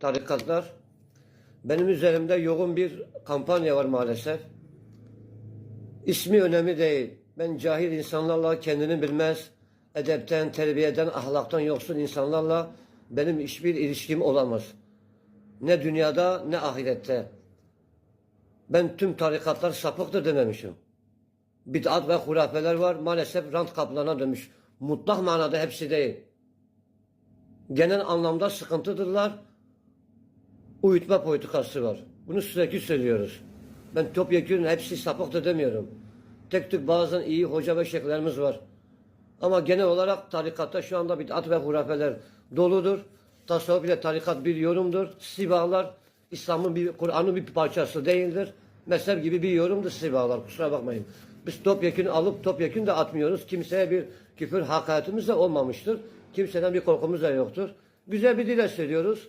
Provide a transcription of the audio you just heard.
tarikatlar. Benim üzerimde yoğun bir kampanya var maalesef. İsmi önemli değil. Ben cahil insanlarla kendini bilmez, edepten, terbiyeden, ahlaktan yoksun insanlarla benim hiçbir ilişkim olamaz. Ne dünyada ne ahirette. Ben tüm tarikatlar sapıktır dememişim. Bid'at ve hurafeler var. Maalesef rant kaplarına dönmüş. Mutlak manada hepsi değil. Genel anlamda sıkıntıdırlar. Uyutma politikası var. Bunu sürekli söylüyoruz. Ben topyekun hepsi sapıktır demiyorum. Tek tük bazen iyi hoca ve şeyhlerimiz var. Ama genel olarak tarikatta şu anda bid'at ve hurafeler doludur. Tasavvuf ile tarikat bir yorumdur. Sibahlar İslam'ın bir Kur'an'ın bir parçası değildir. Mezhep gibi bir yorumdur sibahlar. Kusura bakmayın. Biz topyekun alıp topyekun da atmıyoruz. Kimseye bir küfür hakaretimiz de olmamıştır. Kimseden bir korkumuz da yoktur. Güzel bir dile söylüyoruz.